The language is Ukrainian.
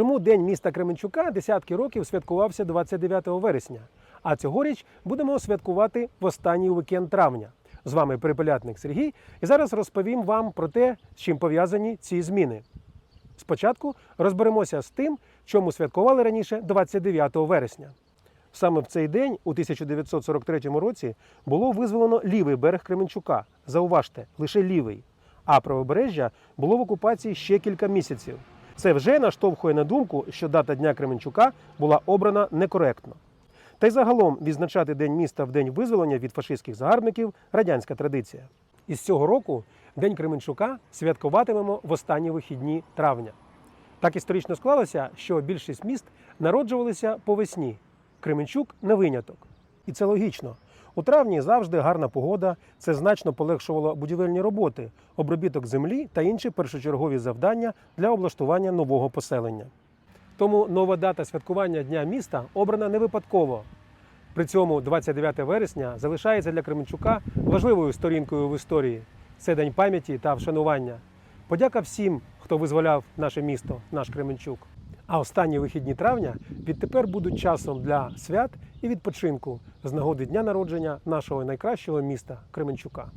Чому День міста Кременчука десятки років святкувався 29 вересня, а цьогоріч будемо святкувати в останній вікенд травня. З вами Перепелятник Сергій, і зараз розповім вам про те, з чим пов'язані ці зміни. Спочатку розберемося з тим, чому святкували раніше 29 вересня. Саме в цей день, у 1943 році, було визволено лівий берег Кременчука. Зауважте, лише лівий. А правобережжя було в окупації ще кілька місяців. Це вже наштовхує на думку, що дата Дня Кременчука була обрана некоректно. Та й загалом відзначати День міста в день визволення від фашистських загарбників радянська традиція. Із цього року День Кременчука святкуватимемо в останні вихідні травня. Так історично склалося, що більшість міст народжувалися по весні. Кременчук не виняток. І це логічно. У травні завжди гарна погода, це значно полегшувало будівельні роботи, обробіток землі та інші першочергові завдання для облаштування нового поселення. Тому нова дата святкування Дня міста обрана не випадково. При цьому 29 вересня залишається для Кременчука важливою сторінкою в історії. Це день пам'яті та вшанування. Подяка всім, хто визволяв наше місто, наш Кременчук. А останні вихідні травня відтепер будуть часом для свят і відпочинку з нагоди дня народження нашого найкращого міста Кременчука.